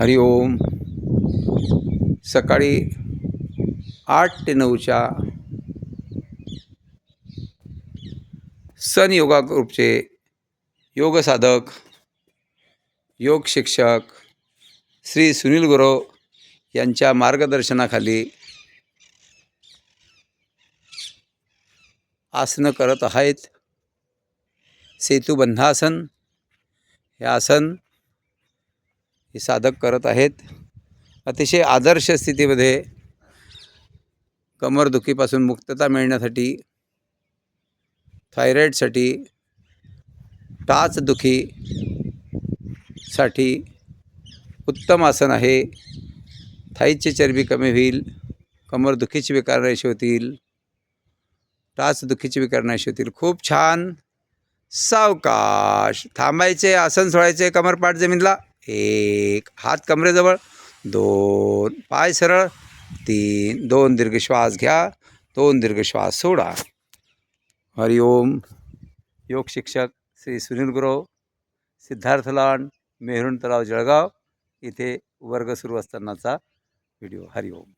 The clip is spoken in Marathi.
हरिओम सकाळी आठ ते नऊच्या सन योगा ग्रुपचे योग साधक योग शिक्षक श्री सुनील गुरव यांच्या मार्गदर्शनाखाली आसनं करत आहेत. सेतुबंधासन हे आसन हे साधक करत आहेत. अतिशय आदर्श स्थितीमध्ये कमरदुखीपासून मुक्तता मिळण्यासाठी थायरॉईडसाठी टाचदुखीसाठी उत्तम आसन आहे. थाईची चरबी कमी होईल कमरदुखीची विकार होतील टाचदुखीची विकार होतील. खूप छान. सावकाश. थांबायचे आसन सोडायचे कमरपाठ जमीनला. एक हात कमरेजवळ. दोन पाय सरळ. तीन दोन दीर्घ श्वास घ्या. दोन दीर्घ श्वास सोडा. हरिओम योग शिक्षक श्री सुनील गुरव सिद्धार्थ लांड मेहरुण तलाव जळगाव. इथे वर्ग सुरू असतानाचा व्हिडिओ हरिओम